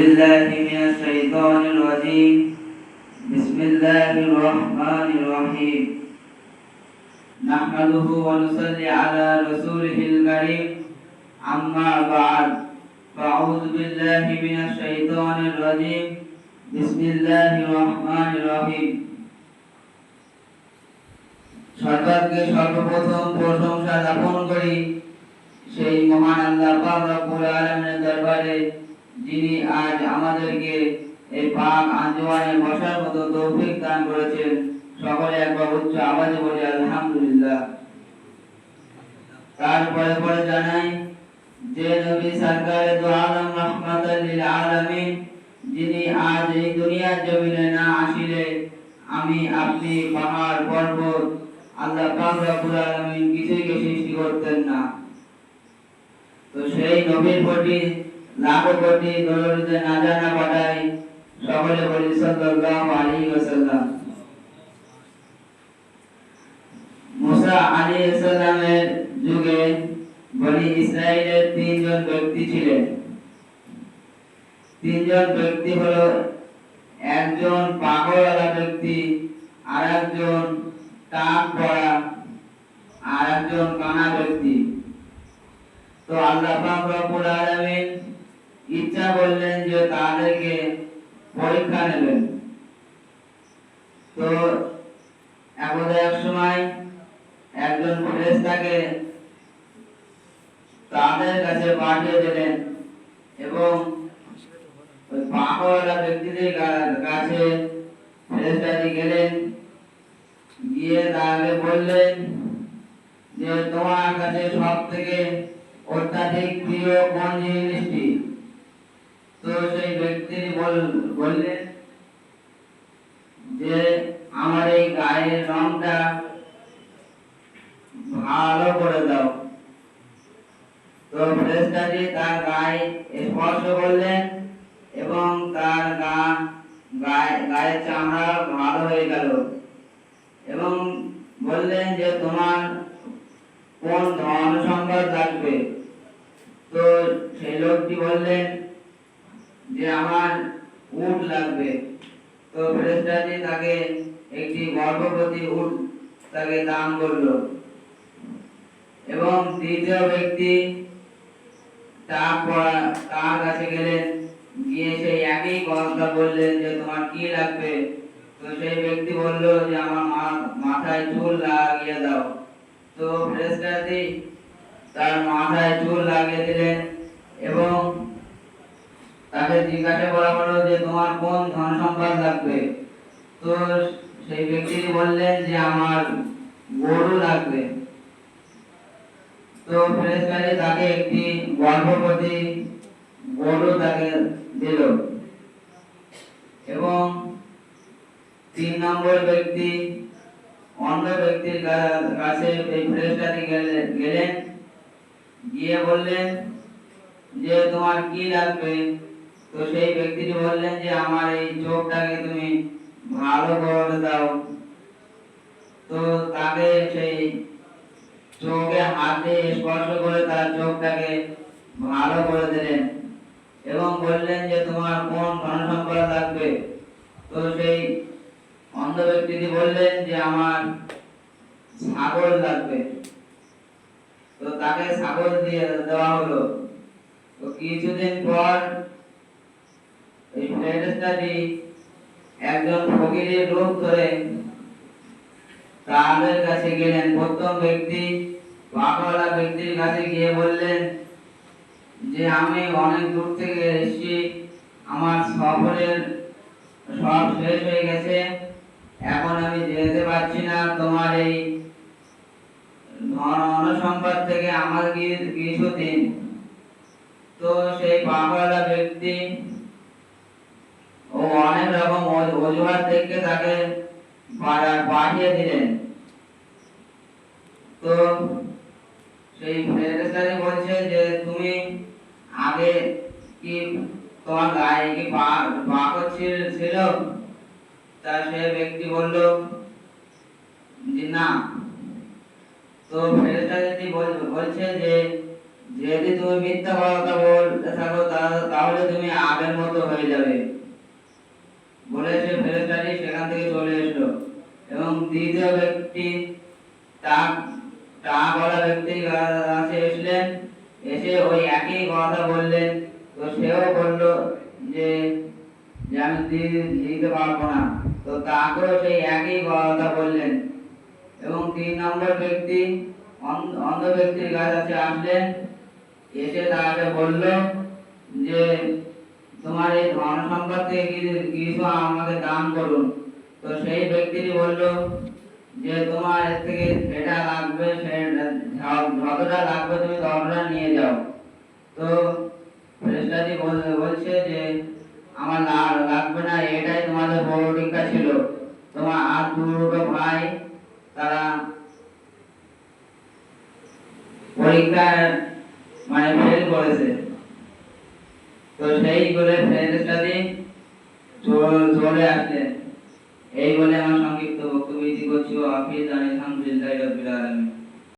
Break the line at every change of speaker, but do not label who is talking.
بالله من الشيطان الرجيم بسم الله الرحمن الرحيم نحمده ونصلي على رسوله الكريم أما بعد فأعوذ بالله من الشيطان الرجيم بسم الله الرحمن الرحيم সরকারকে সর্বপ্রথম প্রশংসা জ্ঞাপন করি সেই মহান আল্লাহ পাক রব্বুল আলামিনের দরবারে যিনি আজ আমাদেরকে এই পাক আঞ্জওয়ানে বসার মতো তৌফিক দান করেছেন। সকলে একবার উচ্চ আওয়াজে বলি, আলহামদুলিল্লাহ। তারপরে পরে জানাই, যে নবী সরকারে দু আলম রহমাতাল আলামিন, যিনি আজ এই দুনিয়ার জমিনে না আসিলে, আমি আপনি পাহাড়, পর্বত, আল্লাহ পাক রব্বুল আলামিন কিছুই সৃষ্টি করতেন না। তো সেই নবীর প্রতি লাখ কোটি না জানা পাঠাই সকলে বলি ইসরায়েলের তিনজন ব্যক্তি ছিলেন। তিনজন ব্যক্তি হলো একজন পাগলওয়ালা ব্যক্তি আর একজন টাক পড়া আর একজন কানা ব্যক্তি। তো আল্লাহ রব্বুল আলামিন ইচ্ছা করলেন যে তাদেরকে পরীক্ষা নেবেন। তো একদা এক সময় একজন ফেরেশতাকে তাদের কাছে পাঠিয়ে দিলেন এবং ওই পাকওয়ালা ব্যক্তিদের কাছে ফেরেশতাটি গেলেন। গিয়ে তাকে বললেন যে, তোমার কাছে সব থেকে অত্যাধিক প্রিয় কোন জিনিসটি? তো সেই ব্যক্তি বল- বললেন যে আমার এই গায়ের রংটা ভালো করে দাও। তো ফেরেশতাটি তার গায়ে স্পর্শ করলেন এবং তার গা, গায়ে, গায়ের চামড়া ভালো হয়ে গেল। এবং বললেন যে তোমার কোন ধন সম্পদ লাগবে? তো সেই লোকটি বললেন যে আমার উট লাগবে। তো ফেরেশতাটি তাকে একটি গর্ভবতী উট তাকে দান করল। এবং দ্বিতীয় ব্যক্তি তার পড়া তার কাছে গেলেন গিয়ে সেই একই কথা বললেন যে, তোমার কি লাগবে? তো সেই ব্যক্তি বলল যে, আমার মাথায় চুল লাগিয়ে দাও। তো ফেরেশতাটি তার মাথায় চুল লাগিয়ে দিলেন এবং তাকে জিজ্ঞাসা করা হলো যে, তোমার কোন ধন সম্পদ লাগবে? তো সেই ব্যক্তি বললেন যে, আমার গরু লাগবে। তো ফেরেশতাটি তাকে একটি গর্ভবতী গরু তাকে দিল এবং তিন নম্বর ব্যক্তি, অন্য ব্যক্তির কাছে এই ফেরেশতাটি গেলে- গেলেন। গিয়ে বললেন যে, তোমার কি লাগবে? তো সেই ব্যক্তিটি বললেন যে, আমার এই চোখটাকে তুমি ভালো করে দাও। তো তাকে সেই চোখে হাত স্পর্শ করে তার চোখটাকে ভালো করে দিলেন এবং বললেন যে, তোমার কোন ধন সম্পদ লাগবে? তো সেই অন্ধ ব্যক্তিটি বললেন যে, আমার ছাগল লাগবে। তো তাকে ছাগল দিয়ে দেওয়া হলো। তো কিছুদিন পর ফেরেশতাটি একজন ফকিরের রূপ ধরে তাদের কাছে গেলেন। প্রথম ব্যক্তি বাবাওয়ালা ব্যক্তির কাছে গিয়ে বললেন, যে আমি অনেক দূর থেকে এসেছি, আমার সফরের সব শেষ হয়ে গেছে, এখন আমি যেতে পারছি না। তোমার এই ধন সম্পদ থেকে আমার কিছু দিন। তো সেই বাবাওয়ালা ব্যক্তি ও অনেক রকম অজুহাত দেখে তাকে দিলেন। তো সেই বলছে যে, তুমি আগে কি তোমার গায়ে কি ছিল তা সে ব্যক্তি বলল, যে না। তো ফেরেশতাটি বলছে যে, যদি তুমি মিথ্যা কথা বলতে থাকো তাহলে তুমি আগের মতো হয়ে দ্বিতীয় ব্যক্তি টাক টাকাওয়ালা ব্যক্তির কাছে এসলেন এসে ওই একই কথা বললেন। তো সেও বলল যে আমি দিতে পারব না। তো তাকেও সেই একই কথা বললেন। এবং তিন নম্বর ব্যক্তি, অন্ধ ব্যক্তির কাছে আসলেন। এসে তাকে বলল যে, তোমার এই ধন সম্পদ থেকে কিছু আমাকে দান করুন। তো সেই ব্যক্তিটি বলল যে তোমার থেকে যেটা লাগবে সেটা যতটা লাগবে, তুমি ততটা নিয়ে যাও। তো ফেরেশতাটি বলছে যে আমার লাগবে না, এটাই তোমাদের বড় পরীক্ষা ছিল। তোমার আর দুটো ভাই, তারা পরীক্ষায় মানে ফেল করেছে। তো সেই বলে ফেরেশতাটি চলে আসলেন। এই বলে আমার সংক্ষিপ্ত বক্তব্য ইতি করছি। ও আফিজ আলহামদুলিল্লাহ রবিল আলমী